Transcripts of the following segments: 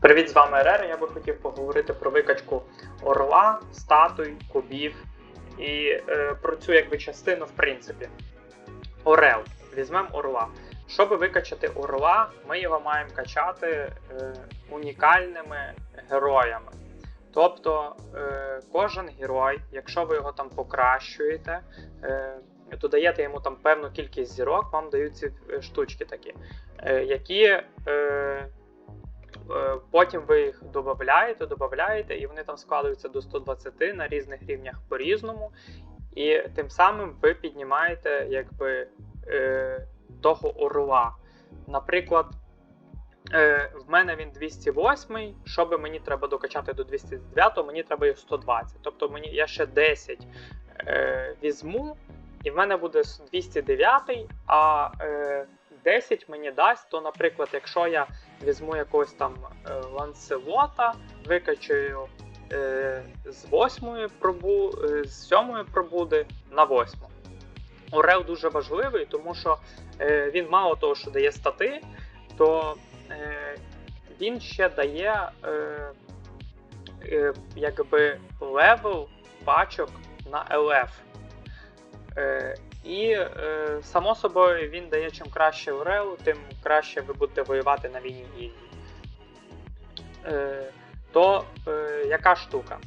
Привіт, з вами Рер. Я би хотів поговорити про викачку орла, статуй, кубів і е, про цю якби частину, в принципі. Орел. Візьмемо орла. Щоб викачати орла, ми його маємо качати е, унікальними героями. Тобто е, кожен герой, якщо ви його там покращуєте, е, додаєте йому там певну кількість зірок, вам дають ці е, штучки такі, е, які. Е, Потім ви їх додаєте, додаєте, і вони там складаються до 120 на різних рівнях по-різному. І тим самим ви піднімаєте якби, е, того орла. Наприклад, е, в мене він 208, щоб мені треба докачати до 209, мені треба їх 120. Тобто мені я ще 10 е, візьму, і в мене буде 209, а е, 10 мені дасть, то, наприклад, якщо я візьму якогось там е, ланцелота, викачаю е, з 8 пробу, е, з 7 пробуди на 8. Орел дуже важливий, тому що е, він мало того, що дає стати, то е, він ще дає е, е, якби левел пачок на LF. Е, і е, само собою він дає чим краще Орел, тим краще ви будете воювати на війні гільдії. Е, то е, яка штука?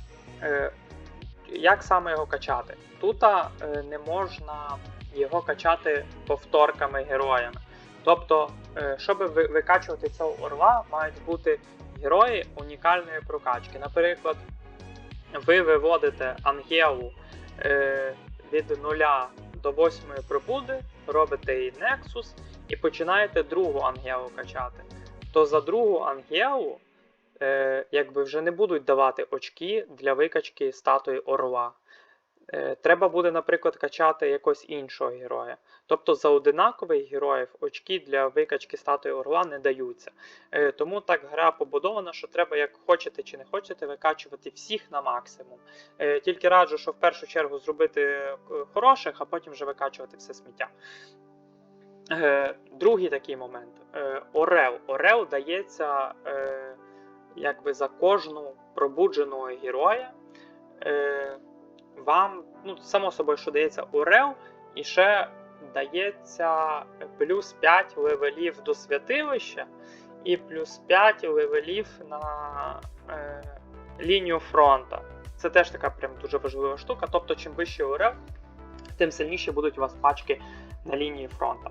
Як саме його качати? Тут не можна його качати повторками героями. Тобто, щоб викачувати цього орла, мають бути герої унікальної прокачки. Наприклад, ви виводите Ангелу від 0 до 8 прибуде, робите їй Nexus і починаєте другу Ангелу качати. То за другу Ангелу е, якби вже не будуть давати очки для викачки статуї орла. Е, треба буде, наприклад, качати якогось іншого героя. Тобто за одинакових героїв очки для викачки статуї орла не даються. Е, тому так гра побудована, що треба, як хочете чи не хочете, викачувати всіх на максимум. Е, тільки раджу, що в першу чергу зробити хороших, а потім вже викачувати все сміття. Другий такий момент. Орел. Орел дається якби за кожну пробудженого героя. Е, вам, ну, само собою, що дається Орел, і ще дається плюс 5 левелів до святилища і плюс 5 левелів на е, лінію фронта. Це теж така прям дуже важлива штука. Тобто, чим вищий Орел, тим сильніші будуть у вас пачки на лінії фронта.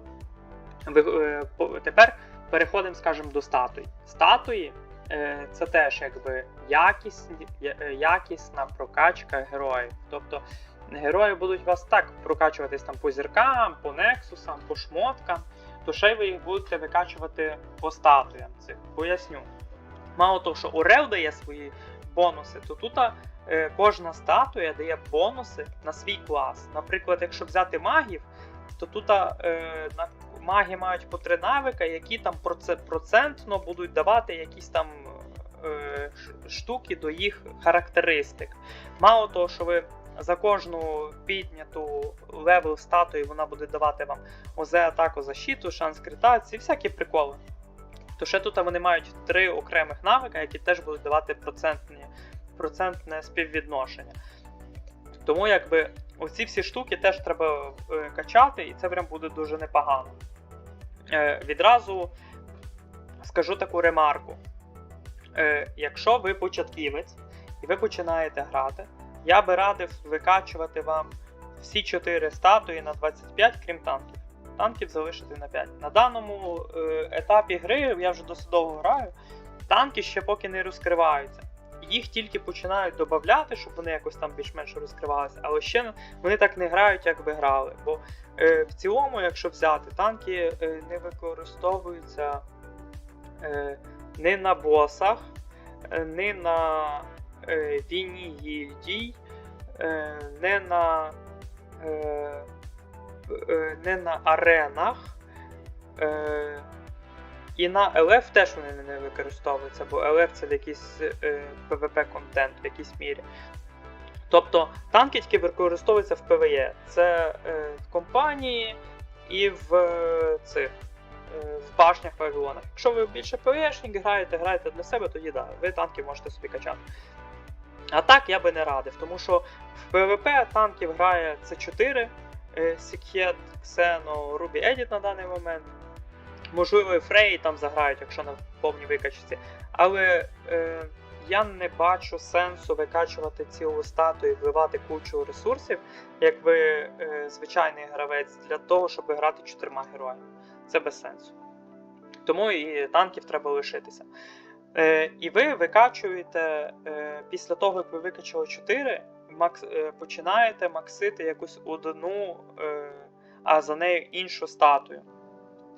Ви, е, тепер переходимо, скажімо, до. Статуї е, це теж якби якісні, е, якісна прокачка героїв. Тобто герої будуть вас так прокачуватись там по зіркам, по нексусам, по шмоткам, то ще ви їх будете викачувати по статуям цих. Поясню. Мало того, що Орел дає свої бонуси, то тут е, кожна статуя дає бонуси на свій клас. Наприклад, якщо взяти магів, то тут е, на маги мають по три навика, які там процентно будуть давати якісь там е, штуки до їх характеристик. Мало того, що ви за кожну підняту левел статуї вона буде давати вам ОЗ атаку защиту, шанс критації, всякі приколи. То ще тут вони мають три окремих навика, які теж будуть давати процентні, процентне співвідношення. Тому якби оці всі штуки теж треба е, качати, і це прям буде дуже непогано. Е, відразу скажу таку ремарку. Е, якщо ви початківець і ви починаєте грати, я би радив викачувати вам всі 4 статуї на 25, крім танків. Танків залишити на 5. На даному е, етапі гри я вже досить граю. Танки ще поки не розкриваються. Їх тільки починають додати, щоб вони якось там більш-менш розкривалися, але ще вони так не грають, як би грали. Бо е, в цілому, якщо взяти, танки е, не використовуються е, не на босах, е, не на е, війні гільдій, е, не на, е, е, не на аренах. Е, і на LF теж вони не- використовуються, бо LF це якийсь е, PvP-контент в якійсь мірі. Тобто танки тільки використовуються в PvE. Це е, в компанії і в е, цих в башнях павільонах. Якщо ви більше ПВшник граєте, граєте для себе, тоді да, ви танки можете собі качати. А так я би не радив, тому що в ПВП танків грає C4, Сікхет, Xeno, Ruby Edit на даний момент. Можливо, і Фрей там заграють, якщо на повній викачці. Але е, я не бачу сенсу викачувати цілу статую і вливати кучу ресурсів, як ви е, звичайний гравець, для того, щоб грати чотирма героями. Це без сенсу. Тому і танків треба лишитися. Е, і ви викачуєте е, після того, як ви викачали 4, макс, е, починаєте максити якусь одну, е, а за нею іншу статую.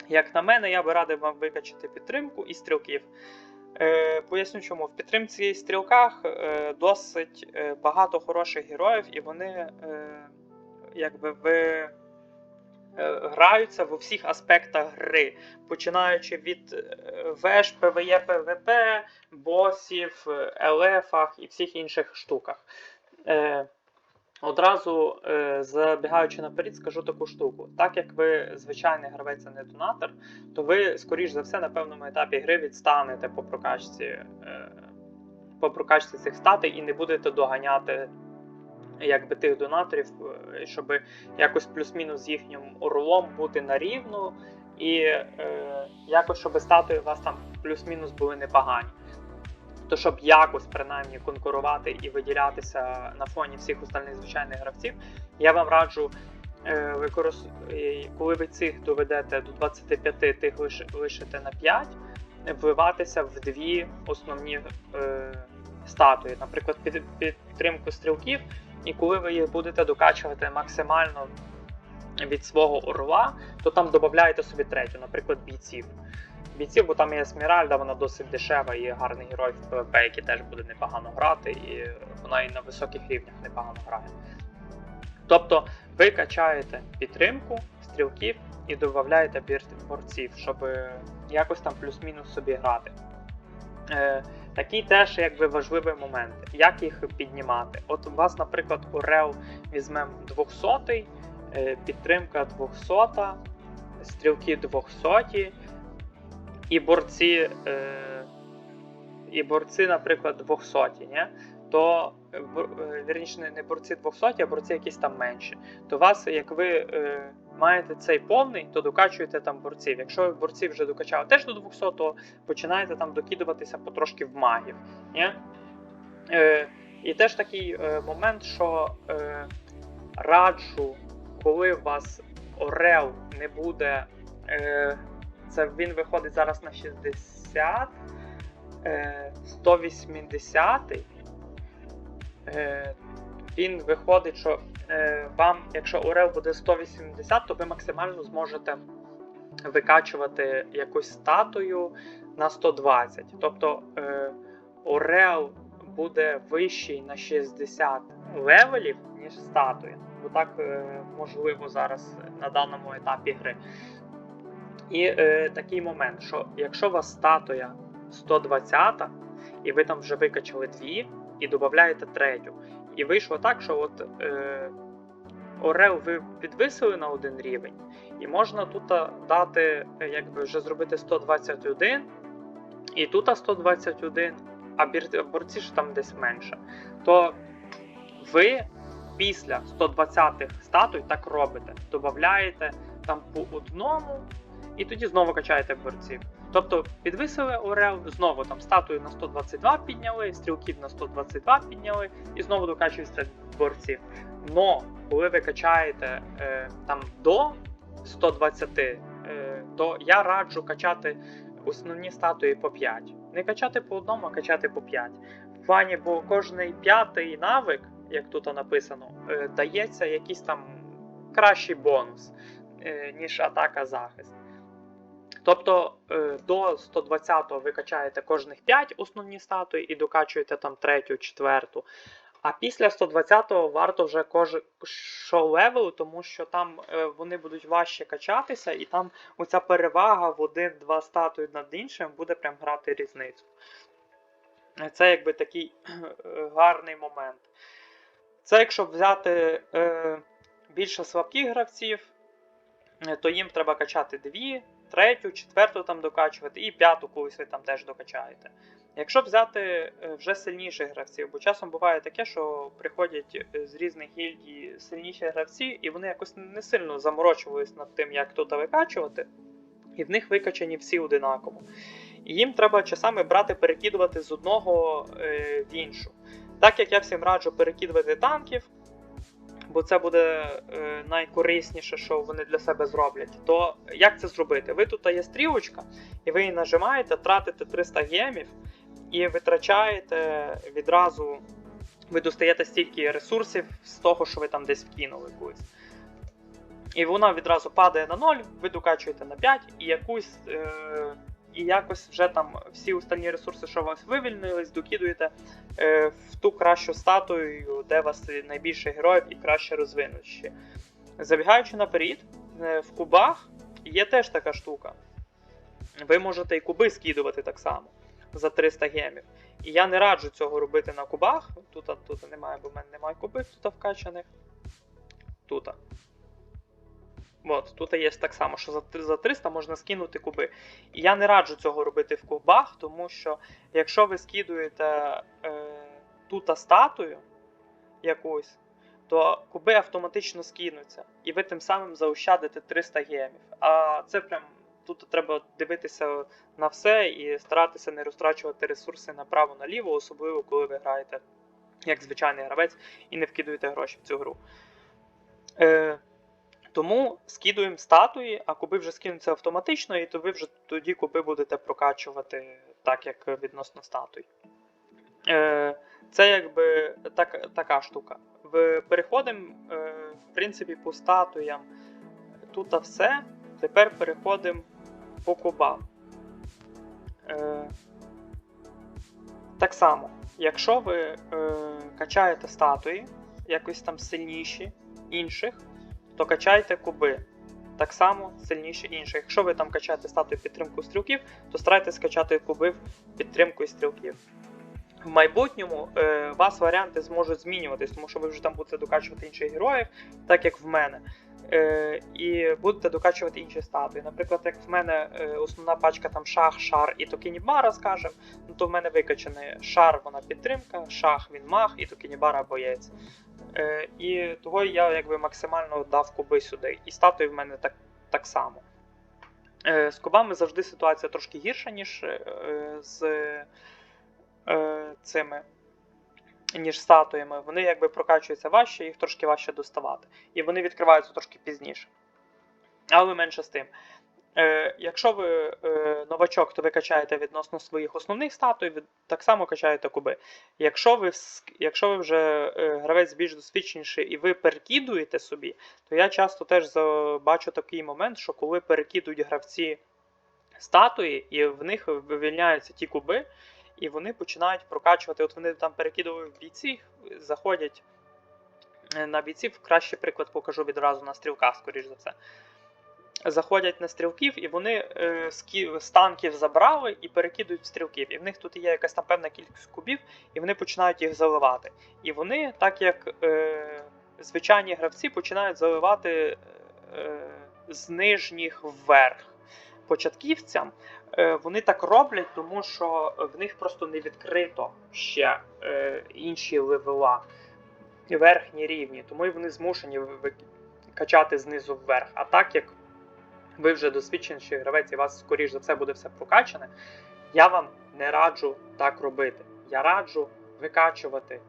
Як на мене, я би радив вам викачати підтримку і стрілків. Е, поясню чому. В підтримці і стрілках е, досить е, багато хороших героїв, і вони е, якби ви е, граються в усіх аспектах гри, починаючи від е, веш, ПВЕ, ПВП, босів, е, ЛФах і всіх інших штуках. Одразу е, забігаючи наперед, скажу таку штуку. Так як ви звичайний гравець, а не донатор, то ви, скоріш за все, на певному етапі гри відстанете по прокачці, е, по прокачці цих статей і не будете доганяти якби, тих донаторів, е, щоб якось плюс-мінус з їхнім орлом бути на рівну, і якось, щоб статуї у вас там плюс-мінус були непогані. То щоб якось принаймні конкурувати і виділятися на фоні всіх остальних звичайних гравців, я вам раджу, е, використ... е, коли ви цих доведете до 25, тих лиш... лишите на 5, вливатися в дві основні е, статуї, наприклад, під... підтримку стрілків, і коли ви їх будете докачувати максимально від свого орла, то там додаєте собі третю, наприклад, бійців бійців, бо там є Есмеральда, вона досить дешева і гарний герой в ПВП, який теж буде непогано грати, і вона і на високих рівнях непогано грає. Тобто ви качаєте підтримку стрілків і додаєте борців, щоб якось там плюс-мінус собі грати. Е, Такі теж якби важливі моменти. Як їх піднімати? От у вас, наприклад, Орел візьмемо 200, е, підтримка 200, стрілки 200 і борці, е, і борці, наприклад, 200, ні? то е, е, вірніше не борці 200, а борці якісь там менші. То вас, як ви маєте цей повний, то докачуєте там борців. Якщо борців вже докачали теж до 200, то починаєте там докидуватися потрошки в магів. Е, І теж такий е, момент, що е, раджу, коли у вас Орел не буде. Це він виходить зараз на 60, е, 180. Е, він виходить, що е, вам, якщо Орел буде 180, то ви максимально зможете викачувати якусь статую на 120. Тобто е, Орел буде вищий на 60 левелів, ніж статуя. Бо так е, можливо зараз на даному етапі гри. І е, такий момент, що якщо у вас статуя 120, і ви там вже викачали дві, і додаєте третю. І вийшло так, що от е, Орел ви підвисили на один рівень, і можна тут дати, якби вже зробити 121, і тут 121, а борці ж там десь менше. То ви після 120-х статуй так робите. Додаєте там по одному, і тоді знову качаєте борців. Тобто підвисили Орел, знову там статую на 122 підняли, стрілків на 122 підняли, і знову докачуєте борців. Но коли ви качаєте е, там до 120, е, то я раджу качати основні статуї по 5. Не качати по одному, а качати по 5. В плані, бо кожний п'ятий навик, як тут написано, е, дається якийсь там кращий бонус, е, ніж атака захист. Тобто е, до 120-го ви качаєте кожних 5 основні статуї і докачуєте там третю, четверту. А після 120-го варто вже кожен левел, тому що там е, вони будуть важче качатися, і там оця перевага в один-два статуї над іншим буде прям грати різницю. Це якби такий гарний момент. Це якщо взяти е, більше слабких гравців, то їм треба качати 2, третю, четверту там докачувати, і п'яту колись ви там теж докачаєте. Якщо взяти е, вже сильніших гравців, бо часом буває таке, що приходять е, з різних гільдій сильніші гравці, і вони якось не сильно заморочувались над тим, як тут викачувати, і в них викачані всі одинаково. І їм треба часами брати, перекидувати з одного е, в іншу. Так як я всім раджу перекидувати танків, бо це буде е, найкорисніше, що вони для себе зроблять, то як це зробити? Ви тут є стрілочка, і ви її нажимаєте, тратите 300 гемів і витрачаєте відразу, ви достаєте стільки ресурсів з того, що ви там десь вкинули кудись. І вона відразу падає на 0, ви докачуєте на 5 і якусь. Е, і якось вже там всі остальні ресурси, що у вас вивільнились, докидуєте е, в ту кращу статую, де у вас найбільше героїв і краще розвинучі. Забігаючи наперед, е, в кубах є теж така штука. Ви можете і куби скидувати так само за 300 гемів. І я не раджу цього робити на кубах. Тут, тут немає, бо в мене немає кубів тут вкачаних. Тут. От, тут є так само, що за, за 300 можна скинути куби. І я не раджу цього робити в кубах, тому що якщо ви скидуєте е, тут статую якусь, то куби автоматично скинуться. І ви тим самим заощадите 300 гемів. А це прям тут треба дивитися на все і старатися не розтрачувати ресурси направо-наліво, особливо коли ви граєте як звичайний гравець і не вкидуєте гроші в цю гру. Е, тому скидуємо статуї, а куби вже скинуться автоматично, і то ви вже тоді куби будете прокачувати так, як відносно статуй. Е, Це якби так, така штука. В, Переходимо, е, в принципі, по статуям. Тут все. Тепер переходимо по кубам. Е, Так само, якщо ви е, качаєте статуї, якось там сильніші інших то качайте куби. Так само сильніше інших. Якщо ви там качаєте статую підтримку стрілків, то старайтесь качати куби в підтримку стрілків. В майбутньому е, вас варіанти зможуть змінюватись, тому що ви вже там будете докачувати інших героїв, так як в мене. Е, І будете докачувати інші статуї. Наприклад, як в мене е, основна пачка там шах, шар і Токінібара, скажемо, ну то в мене викачаний шар, вона підтримка, шах він маг і Токінібара боєць. Е, І того я якби максимально дав куби сюди. І статуї в мене так так само. Е, З кубами завжди ситуація трошки гірша, ніж е, з е, цими. Ніж статуями, вони якби прокачуються важче, їх трошки важче доставати. І вони відкриваються трошки пізніше. Але менше з тим. Е, Якщо ви е, новачок, то ви качаєте відносно своїх основних статуй, ви так само качаєте куби. Якщо ви якщо ви вже е, гравець більш досвідченіший і ви перекидуєте собі, то я часто теж бачу такий момент, що коли перекидують гравці статуї, і в них вивільняються ті куби, і вони починають прокачувати. От вони там перекидують бійці, заходять на бійців. Кращий приклад покажу відразу на стрілках, скоріш за все заходять на стрілків, і вони е, з танків забрали і перекидують в стрілків. І в них тут є якась там певна кількість кубів, і вони починають їх заливати. І вони, так як е, звичайні гравці, починають заливати е, з нижніх вверх. Початківцям е, вони так роблять, тому що в них просто не відкрито ще е, інші левела, верхні рівні, тому і вони змушені качати знизу вверх. А так як ви вже досвідченіший гравець, і вас, скоріш за все, буде все прокачане, я вам не раджу так робити. Я раджу викачувати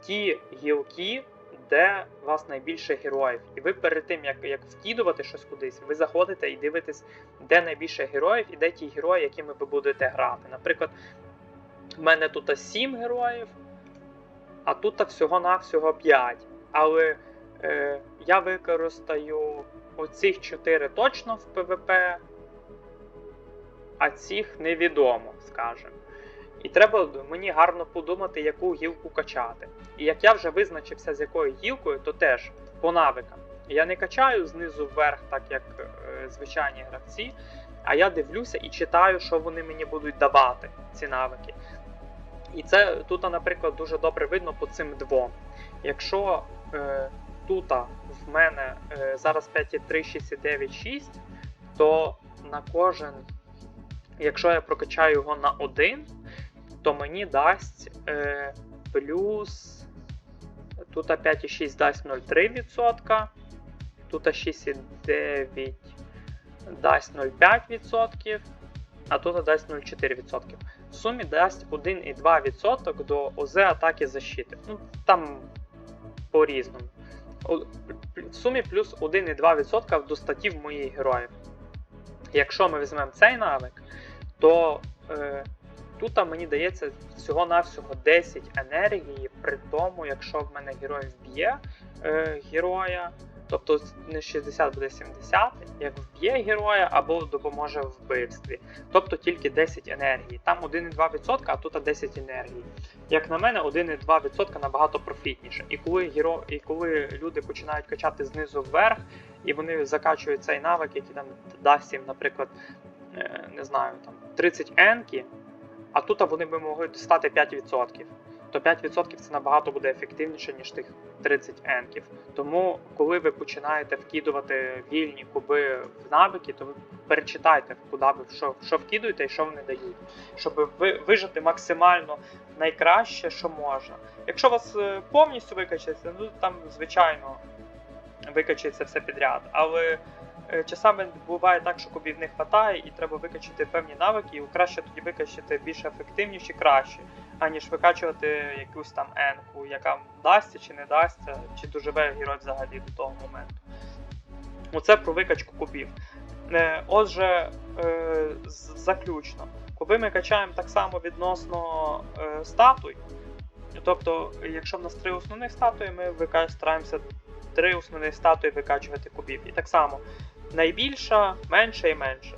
ті гілки, де у вас найбільше героїв. І ви перед тим, як як вкидувати щось кудись, ви заходите і дивитесь, де найбільше героїв і де ті герої, якими ви будете грати. Наприклад, в мене тут 7 героїв, а тут всього-навсього 5. Але е, я використаю Оцих 4 точно в ПВП, а цих невідомо, скажемо. І треба мені гарно подумати, яку гілку качати. І як я вже визначився, з якою гілкою, то теж по навикам. Я не качаю знизу вверх, так як е, звичайні гравці, а я дивлюся і читаю, що вони мені будуть давати, ці навики. І це тут, наприклад, дуже добре видно по цим двом. Якщо е, тут в мене е, зараз 5,3, 6,9, 6, то на кожен, якщо я прокачаю його на 1, то мені дасть е, плюс. Тут 5,6 дасть 0,3%, тут 6,9 дасть 0,5%, а тут дасть 0,4%. В сумі дасть 1,2% до ОЗ атаки защити. Ну, там по-різному. О- В сумі плюс 1,2% до статів моїх героїв. Якщо ми візьмемо цей навик, то е, тут мені дається всього-навсього 10 енергії, при тому, якщо в мене герой вб'є е, героя, тобто не 60 буде 70, як вб'є героя або допоможе в вбивстві. Тобто тільки 10 енергії. Там 1,2%, а тут 10 енергії. Як на мене, 1,2% набагато профітніше. І коли геро... і коли люди починають качати знизу вверх, і вони закачують цей навик, який там дасть їм, наприклад, е, не знаю, там 30 енки, а тут вони би могли стати 5%. То 5% це набагато буде ефективніше, ніж тих 30 енків. Тому, коли ви починаєте вкидувати вільні куби в навики, то ви перечитайте, куди ви що, що вкидуєте і що вони дають, щоб ви вижити максимально найкраще, що можна. Якщо вас е, повністю викачається, ну там звичайно викачається все підряд. Але е, часами буває так, що кубів не вистачає, і треба викачати певні навики, і краще тоді викачати більш ефективніші, краще, аніж викачувати якусь там енку, яка дасться чи не дасться, чи доживе герой взагалі до того моменту. Оце про викачку кубів. Е, Отже, е, заключно. Куби ми качаємо так само відносно е, статуй. Тобто, якщо в нас три основних статуї, ми стараємося три основних статуї викачувати кубів. І так само найбільша, менша і менше.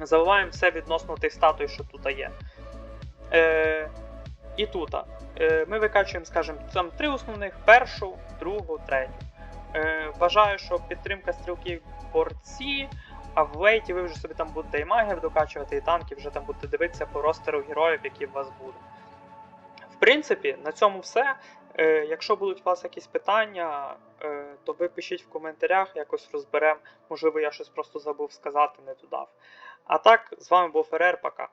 Заливаємо все відносно тих статуй, що тут є. Е, і тут. Е, ми викачуємо, скажімо, там три основних: першу, другу, третю. Е, вважаю, що підтримка стрілків борці, а в лейті ви вже собі там будете і магів докачувати, і танки вже там будете дивитися по ростеру героїв, які у вас будуть. В принципі, на цьому все. Е, якщо будуть у вас якісь питання, е, то ви пишіть в коментарях, якось розберемо. Можливо, я щось просто забув сказати, не додав. А так, з вами був ФРР, пока.